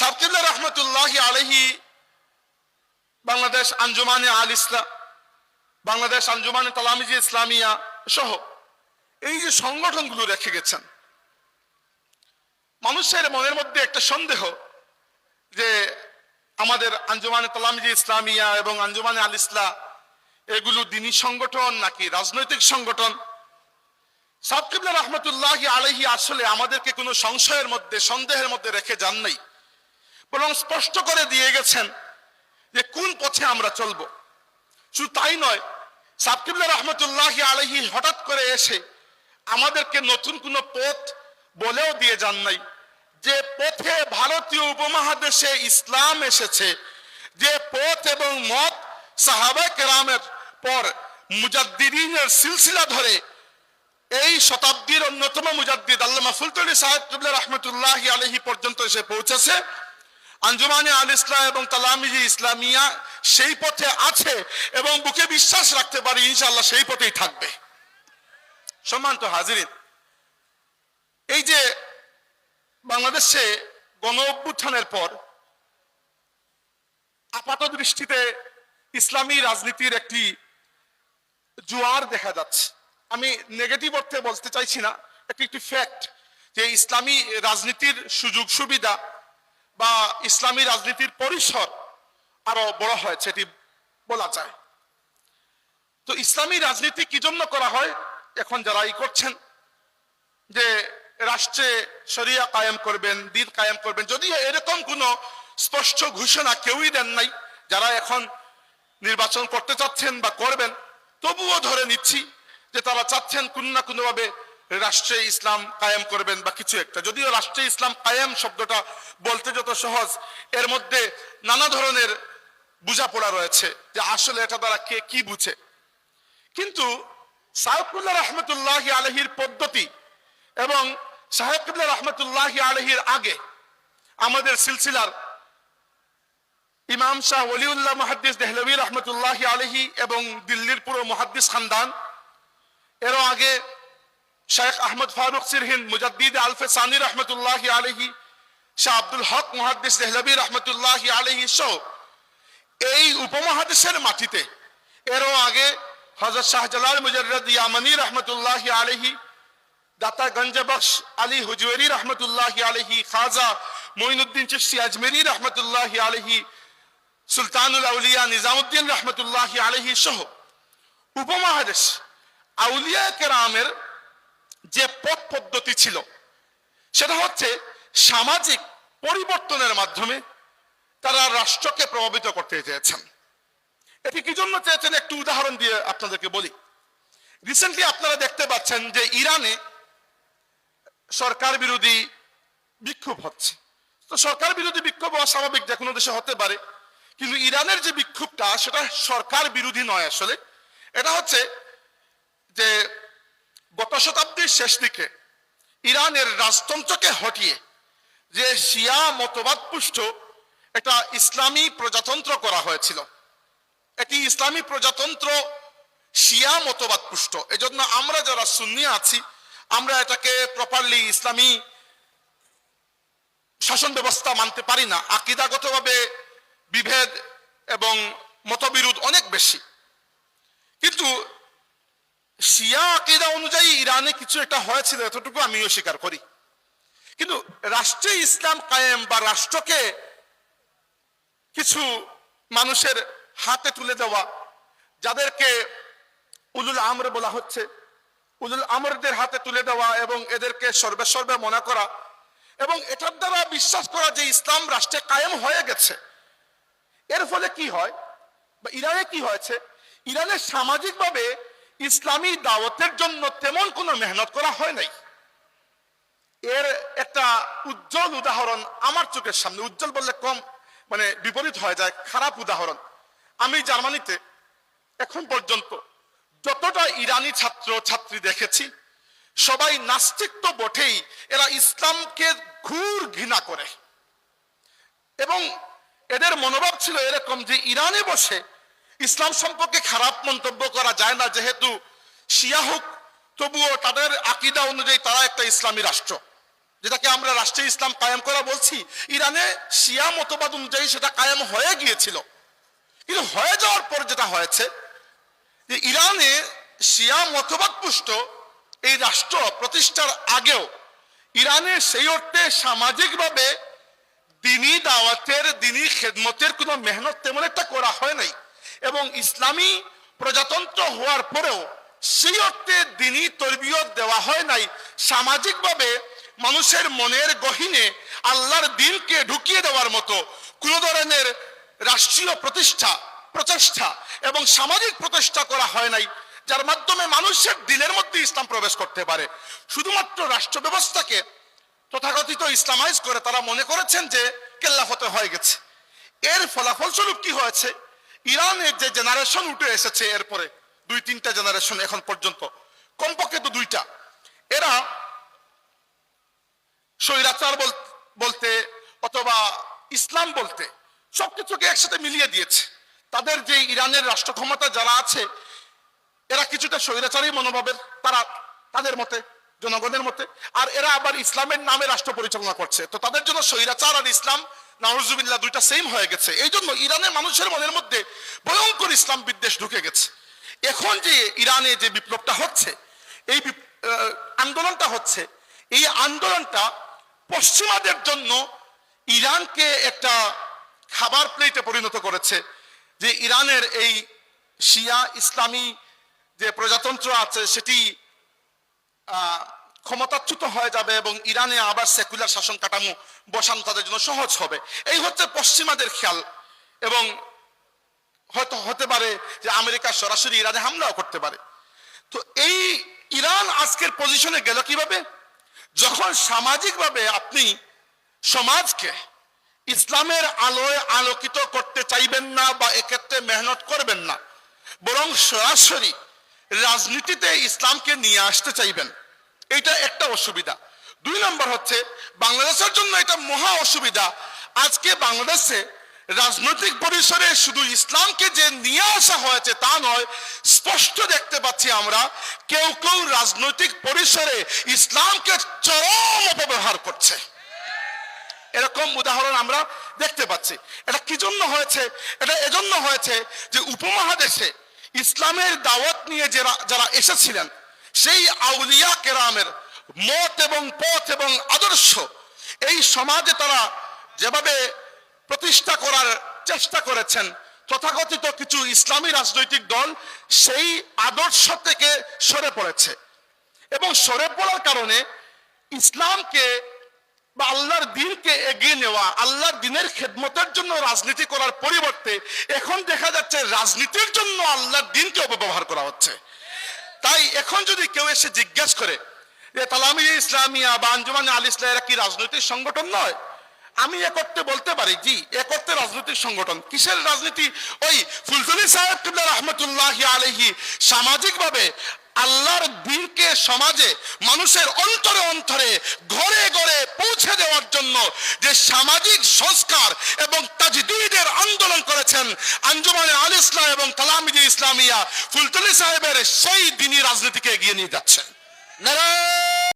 সাবকিল্লা রহমতুল্লাহ আলহি বাংলাদেশ আঞ্জুমানে আল ইসলাম, বাংলাদেশ আঞ্জুমানে তালামিজি ইসলামিয়া সহ এই যে সংগঠনগুলো রেখে গেছেন, মানুষের মনের মধ্যে একটা সন্দেহ যে আমাদের আঞ্জুমানে তালামিজি ইসলামিয়া এবং আঞ্জুমানে আল ইসলাম এগুলো দিনী সংগঠন নাকি রাজনৈতিক সংগঠন? সাবকিবলা রহমতুল্লাহ আলহি আসলে আমাদেরকে কোনো সংশয়ের মধ্যে, সন্দেহের মধ্যে রেখে যান নাই। বরং স্পষ্ট করে দিয়ে গেছেন যে কোন পথে আমরা চলব। শুধু তাই নয় সাবকিবুল্লাহ রহমতুল্লাহ আলহি হঠাৎ করে এসে আমাদেরকে নতুন কোনো পথ বলেও দিয়ে যান নাই। যে পথে ভারতীয় উপমহাদেশে ইসলাম এসেছে, যে পথ এবং মত সাহাবা কেরামের পর মুজাদ্দিনের সিলসিলা ধরে এই শতাব্দীর অন্যতম মুজাদ্দিদ আল্লামা ফুলতলি সাহেব রহমতুল্লাহ আলহি পর্যন্ত এসে পৌঁছেছে। আঞ্জুমানে আল ইসলাম এবং তালামিজি ইসলামিয়া সেই পথে আছে এবং বুকে বিশ্বাস রাখতে পারি ইনশাল্লাহ সেই পথেই থাকবে। সম্মানিত হাজিরিন, এই যে বাংলাদেশে গণ অভ্যুত্থানের পর আপাত দৃষ্টিতে ইসলামী রাজনীতির একটি জোয়ার দেখা যাচ্ছে। আমি নেগেটিভ অর্থে বলতে চাইছি না একটি একটি ফ্যাক্ট যে ইসলামী রাজনীতির সুযোগ সুবিধা বা ইসলামী রাজনীতির পরিসর আরও বড় হয়েছে এটি বলা যায়। তো ইসলামী রাজনীতি কি জন্য করা হয়? এখন যারা ই করছেন, যে রাষ্ট্রে শরিয়া কায়েম করবেন, দিন কায়েম করবেন যদিও এরকম কোনো স্পষ্ট ঘোষণা কেউই দেন নাই, যারা এখন নির্বাচন করতে চাচ্ছেন বা করবেন, তবুও ধরে নিচ্ছি যে তারা চাচ্ছেন কোন না কোনো ভাবে রাষ্ট্রে ইসলাম কায়েম করবেন বা কিছু একটা। যদিও রাষ্ট্রে ইসলাম কায়েম শব্দটা বলতে যত সহজ, এর মধ্যে নানা ধরনের বুঝাপড়া রয়েছে যে আসলে এটা তারা কে কি বুঝে। কিন্তু সাহেবুল্লাহ রহমতুল্লাহ আলহির পদ্ধতি এবং সাহেবুল্লাহ রহমতুল্লাহ আলহির আগে আমাদের সিলসিলার ইমাম শাহ ওলিউল্লাহ মহাদ্দিস দেহলবী রহমতুল্লাহ আলহি এবং দিল্লির পুরো মহাদ্দিস খানদান, এরও আগে শেখ আহমদ ফারুক সিরহিন, মুজাদ্দিদ আলফে সানি রহমতুল্লাহ আলহি শাহ আব্দুল হক মহাদ্দিস দেহলবী রহমতুল্লাহ আলহি সহ এই উপমহাদেশের মাটিতে, এরও আগে হজরত শাহজালাল মুজরদ ইয়ামানি রহমতুল্লাহ আলহি দাতা গঞ্জবক্স আলী হুজুরি রহমতুল্লাহ আলহি খাজা মঈনুদ্দিন চিশতি আজমেরি রহমতুল্লাহ আলহি সুলতানুল আউলিয়া নিজামুদ্দিন রহমতুল্লাহ আলহি সহ উপমহাদেশ আউলিয়া কেরামের যে পথ পদ্ধতি ছিল, সেটা হচ্ছে সামাজিক পরিবর্তনের মাধ্যমে তারা রাষ্ট্রকে প্রভাবিত করতে চেয়েছেন। এটি কি জন্য চেয়েছেন? একটু উদাহরণ দিয়ে আপনাদেরকে বলি। রিসেন্টলি আপনারা দেখতে পাচ্ছেন যে ইরানে সরকার বিরোধী বিক্ষোভ হচ্ছে। তো সরকার বিরোধী বিক্ষোভ হওয়া স্বাভাবিক যে কোনো দেশে হতে পারে, কিন্তু ইরানের যে বিক্ষোভটা, সেটা সরকার বিরোধী নয় আসলে। এটা হচ্ছে যে গত শতাব্দীর শেষ দিকে ইরানের রাজতন্ত্রকে হটিয়ে যে শিয়া মতবাদ পুষ্ট একটা ইসলামী প্রজাতন্ত্র করা হয়েছিল। এটি ইসলামী প্রজাতন্ত্র শিয়া মতবাদ পুষ্ট। এজন্য আমরা যারা সুন্নি আছি, আমরা এটাকে প্রপারলি ইসলামী শাসন ব্যবস্থা মানতে পারি না। আকিদাগতভাবে বিভেদ এবং মতবিরোধ অনেক বেশি। কিন্তু শিয়া আকিদা অনুযায়ী ইরানে কিছু একটা হয়েছিল, এতটুকু আমিও স্বীকার করি। কিন্তু রাষ্ট্রে ইসলাম কায়েম বা রাষ্ট্রকে কিছু মানুষের হাতে তুলে দেওয়া, যাদেরকে উলুল আমর বলা হচ্ছে, উলুল আমরদের হাতে তুলে দেওয়া এবং এদেরকে সর্বে সর্বে মনে করা এবং এটার দ্বারা বিশ্বাস করা যে ইসলাম রাষ্ট্রে কায়েম হয়ে গেছে। এর ফলে কি হয় বা ইরানে কি হয়েছে? ইরানে সামাজিকভাবে ইসলামী দাওয়াতের জন্য তেমন কোনো মেহনত করা হয় নাই। এর একটা উজ্জ্বল উদাহরণ আমার চোখের সামনে, উজ্জ্বল বললে কম মানে বিপরীত হয়ে যায়, খারাপ উদাহরণ। আমি জার্মানিতে এখন পর্যন্ত যতটা ইরানি ছাত্র ছাত্রী দেখেছি, সবাই নাস্তিক তো বটেই, এরা ইসলামকে ঘুর ঘৃণা করে। এবং এদের মনোভাব ছিল এরকম যে ইরানে বসে ইসলাম সম্পর্কে খারাপ মন্তব্য করা যায় না, যেহেতু শিয়া হোক, তবুও তাদের আকিদা অনুযায়ী তারা একটা ইসলামী রাষ্ট্র। যেটাকে আমরা রাষ্ট্রে ইসলাম কায়েম করা বলছি, ইরানে শিয়া মতবাদ অনুযায়ী সেটা কায়েম হয়ে গিয়েছিল। কিন্তু হয়ে যাওয়ার পর যেটা হয়েছে, যে ইরানে শিয়া মতবাদ পুষ্ট এই রাষ্ট্র প্রতিষ্ঠার আগেও ইরানে সেই অর্থে সামাজিকভাবে দিনী দাওয়াতের, দিনী খেদমতের কোনো মেহনত তেমন একটা করা হয় নাই। এবং ইসলামী প্রজাতন্ত্র হওয়ার পরেও সেই অর্থে দিনী তরবিয়ত দেওয়া হয় নাই। সামাজিকভাবে মানুষের মনের গহিনে আল্লাহর দিনকে ঢুকিয়ে দেওয়ার মতো কোন ধরনের রাষ্ট্রীয় প্রতিষ্ঠা, প্রচেষ্টা এবং সামাজিক প্রচেষ্টা করা হয় নাই, যার মাধ্যমে মানুষের দিলের মধ্যে ইসলাম প্রবেশ করতে পারে। শুধুমাত্র রাষ্ট্র ব্যবস্থাকে তথাকথিত ইসলামাইজ করে তারা মনে করেছেন যে কেল্লাফতে হয়ে গেছে। এর ফলাফলস্বরূপ কি হয়েছে? ইরানের যে জেনারেশন উঠে এসেছে এরপরে, দুই তিনটা জেনারেশন এখন পর্যন্ত, কমপক্ষে তো দুইটা। এরা স্বৈরাচার বলতে অথবা ইসলাম বলতে সবকিছুকে একসাথে মিলিয়ে দিয়েছে। তাদের যে ইরানের রাষ্ট্র ক্ষমতা যারা আছে, এরা কিছুটা স্বৈরাচারী মনোভাবের, তারা তাদের মতে, জনগণের মতে, আর এরা আবার ইসলামের নামে রাষ্ট্র পরিচালনা করছে। তো তাদের জন্য স্বৈরাচার আর ইসলাম নাউজুবিল্লাহ, দুইটা সেম হয়ে গেছে। এই জন্য ইরানের মানুষের মনের মধ্যে ভয়ঙ্কর ইসলাম বিদ্বেষ ঢুকে গেছে। এখন যে ইরানে যে বিপ্লবটা হচ্ছে, এই আন্দোলনটা হচ্ছে, এই আন্দোলনটা পশ্চিমাদের জন্য ইরানকে একটা খাবার প্লেটে পরিণত করেছে, যে ইরানের এই শিয়া ইসলামী যে প্রজাতন্ত্র আছে, সেটি ক্ষমতাচ্যুত হয়ে যাবে এবং ইরানে আবার সেকুলার শাসন কাঠামো বসানো তাদের জন্য সহজ হবে। এই হচ্ছে পশ্চিমাদের খেয়াল এবং হয়তো হতে পারে যে আমেরিকা সরাসরি ইরানে হামলাও করতে পারে। তো এই ইরান আজকের পজিশনে গেল কীভাবে? যখন সামাজিকভাবে আপনি সমাজকে ইসলামের আলোয় আলোকিত করতে চাইবেন না বা এক্ষেত্রে মেহনত করবেন না, বরং সরাসরি রাজনীতিতে ইসলামকে নিয়ে আসতে চাইবেন এটা একটা অসুবিধা। দুই নম্বর হচ্ছে, বাংলাদেশের জন্য এটা মহা অসুবিধা। আজকে বাংলাদেশে রাজনৈতিক পরিসরে শুধু ইসলামকে যে নিয়ে আসা হয়েছে তা নয়, স্পষ্ট দেখতে পাচ্ছি আমরা, কেউ কেউ রাজনৈতিক পরিসরে ইসলামকে চরম অপব্যবহার করছে। এরকম উদাহরণ আমরা দেখতে পাচ্ছি। এটা কি জন্য হয়েছে? এটা এজন্য হয়েছে যে উপমহাদেশে ইসলামের দাওয়াত নিয়ে যারা যারা এসেছিলেন সেই আউলিয়া কেরামের মত এবং পথ এবং আদর্শ এই সমাজে তারা যেভাবে প্রতিষ্ঠা করার চেষ্টা করেছেন, তথাকথিত কিছু ইসলামী রাজনৈতিক দল সেই আদর্শ থেকে সরে পড়েছে এবং সরে পড়ার কারণে ইসলামকে বা আল্লাহর দিনকে এগিয়ে নেওয়া, আল্লাহর দিনের খেদমতের জন্য রাজনীতি করার পরিবর্তে এখন দেখা যাচ্ছে রাজনীতির জন্য আল্লাহর দিনকে অপব্যবহার করা হচ্ছে। তাই এখন যদি কেউ এসে জিজ্ঞেস করে যে তালামি ইসলামিয়া বা আঞ্জুমান আল ইসলাম, এরা কি রাজনৈতিক সংগঠন নয়? আমি একত্রে বলতে পারি, জি একত্রে রাজনৈতিক সংগঠন। কিসের রাজনীতি? ওই ফুলতলি সাহেব কিবলা রহমতুল্লাহ আলহি সামাজিকভাবে আল্লাহর বীরকে সমাজে, মানুষের অন্তরে অন্তরে, ঘরে ঘরে পৌঁছে দেওয়ার জন্য যে সামাজিক সংস্কার এবং তাজদিদের আন্দোলন করেছেন আঞ্জুমানে আল ইসলাম এবং তালামিদি ইসলামিয়া, ফুলতলি সাহেবের সেই দিনই রাজনীতিকে এগিয়ে নিয়ে যাচ্ছেন। নারায়ণ